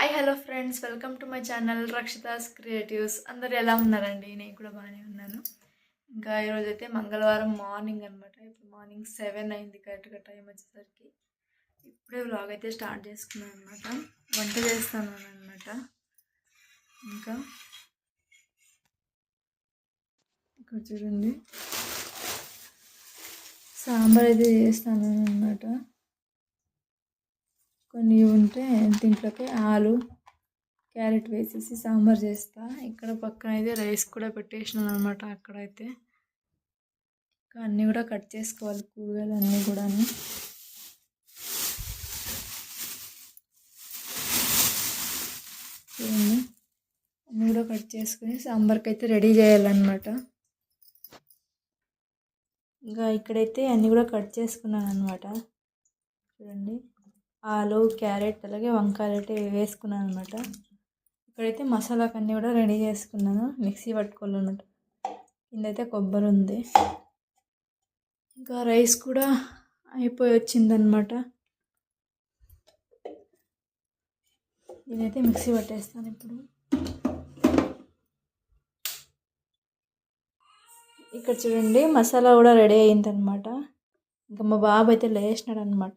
Hi hello friends welcome to my channel Rakshita's creatives అందరు ఎలా ఉన్నారండి? నేను కూడా బాగానే ఉన్నాను. ఇంకా ఈరోజు అయితే మంగళవారం మార్నింగ్ అనమాట ఇప్పుడు మార్నింగ్ సెవెన్ అయింది కరెక్ట్గా టైం వచ్చేసరికి. ఇప్పుడే వ్లాగ్ అయితే స్టార్ట్ చేసుకున్నాను అనమాట వంట చేస్తాను అనమాట ఇంకా ఇక్కడ చూడండి. సాంబార్ అయితే చేస్తాను అనమాట కొన్ని ఉంటే దీంట్లోకి ఆలు క్యారెట్ వేసేసి సాంబార్ చేస్తా. ఇక్కడ పక్కన అయితే రైస్ కూడా పెట్టేసినాను అనమాట అక్కడైతే. ఇంకా అన్నీ కూడా కట్ చేసుకోవాలి కూరగాయలు అన్నీ కూడా చూడండి. అన్నీ కూడా కట్ చేసుకుని సాంబార్కి అయితే రెడీ చేయాలన్నమాట. ఇంకా ఇక్కడైతే అన్నీ కూడా కట్ చేసుకున్నాను అనమాట చూడండి. ఆలు క్యారెట్ అలాగే వంకాయలు అయితే వేసుకున్నాను అనమాట ఇక్కడైతే మసాలాకు అన్నీ కూడా రెడీ చేసుకున్నాను. మిక్సీ పట్టుకోవాలన్నమాట. కిందైతే కొబ్బరి ఉంది. ఇంకా రైస్ కూడా అయిపోయి వచ్చిందనమాట నేనైతే మిక్సీ పట్టేస్తాను ఇప్పుడు. ఇక్కడ చూడండి మసాలా కూడా రెడీ అయిందనమాట ఇంకా మా బాబు అయితే లేచినాడు అనమాట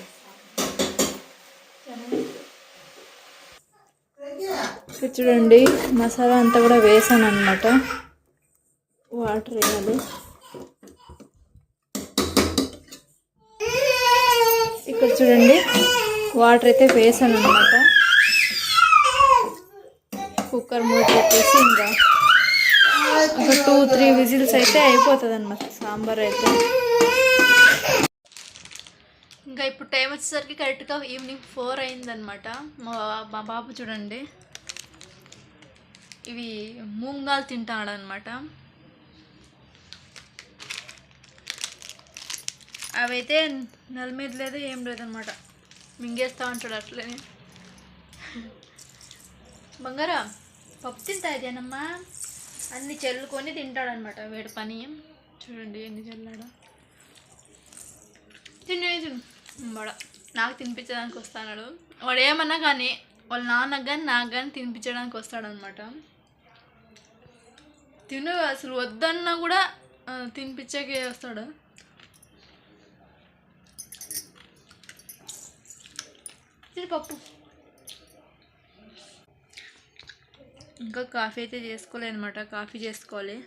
ఇక్కడ చూడండి. మసాలా అంతా కూడా వేసాను అనమాట వాటర్ వేయాలి. ఇక్కడ చూడండి. వాటర్ అయితే వేసాను అనమాట కుక్కర్ మూత పెట్టేసి ఇంకా ఒక టూ త్రీ విజిల్స్ అయితే అయిపోతుంది అనమాట సాంబార్ అయితే. ఇంకా ఇప్పుడు టైం వచ్చేసరికి కరెక్ట్గా ఈవినింగ్ ఫోర్ అయిందనమాట మా మా బాబు చూడండి. ఇవి మూంగాలు తింటాడు అనమాట అవైతే నెల మీద లేదు ఏం లేదనమాట. మింగేస్తూ ఉంటాడు అట్లనే. బంగారం పప్పు తింటా ఇదేనమ్మా? అన్ని చల్లుకొని తింటాడనమాట వేడి పని. చూడండి ఎన్ని చెల్లాడో. తినేది వాడ నాకు తినిపించడానికి వస్తాడు. వాడు ఏమన్నా కానీ వాళ్ళ నాన్నకు కానీ నాకు కానీ తినిపించడానికి వస్తాడనమాట. తిను అసలు వద్దన్నా కూడా తినిపించాకే తినిపించకే వస్తాడు? పప్పు. ఇంకా కాఫీ అయితే చేసుకోలేదు అనమాట కాఫీ చేసుకోవాలి.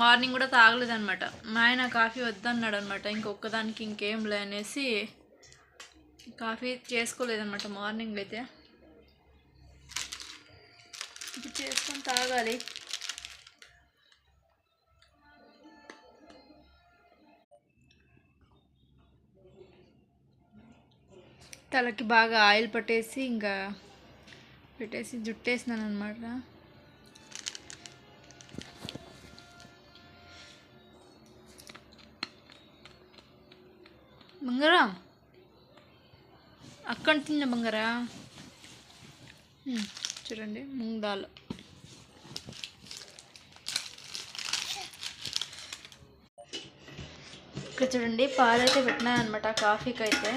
మార్నింగ్ కూడా తాగలేదనమాట. మా ఆయన కాఫీ వద్దన్నాడు అనమాట ఇంకొకదానికి ఇంకేం లే అనేసి కాఫీ చేసుకోలేదనమాట మార్నింగ్ అయితే ఇప్పుడు చేసుకొని తాగాలి. తలకి బాగా ఆయిల్ పట్టేసి ఇంకా పెట్టేసి జుట్టేసినాను అనమాట బంగారా? అక్కడ తిన్న బంగారా? చూడండి మూంగ్ దాల్ ఇక్కడ చూడండి పాలు అయితే పెట్టినాను అనమాట కాఫీకి అయితే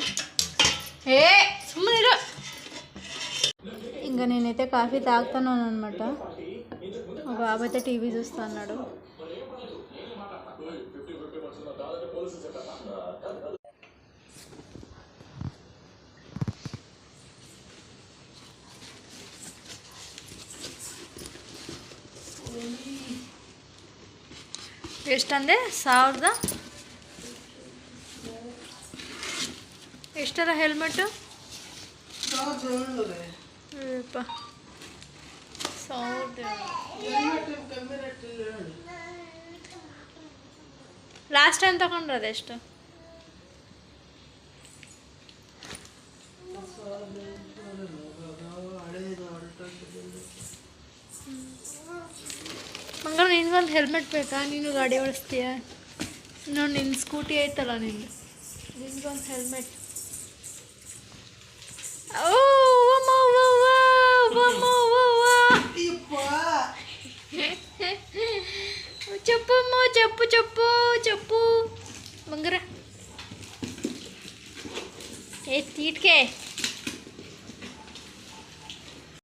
ఏ సుమ్మనిరా ఇంకా నేనైతే కాఫీ తాగుతున్నాను అనమాట మా బాబు అయితే టీవీ చూస్తా అన్నాడు ಎಷ್ಟಂದೆ ಸಾವಿರದ ಎಷ್ಟರ ಹೆಲ್ಮೆಟ್ ಲಾಸ್ಟ್ ಟೈಮ್ ತಗೊಂಡ್ರೆ ಅದೆಷ್ಟು ಮಂಗಳ ನಿನ್ಗೊಂದು ಹೆಲ್ಮೆಟ್ ಬೇಕಾ? ನೀನು ಗಾಡಿ ಓಡಿಸ್ತೀಯ? ನೋಡಿ ನಿನ್ನ ಸ್ಕೂಟಿ ಐತಲ್ಲ ನಿನ್ನ ನಿನ್ಗೊಂದು helmet Oh, mama, mama, mama, mama. Ipa. Cepu, mo cepu, cepu, cepu. Menggerak. Eh, Edit ke? Okay.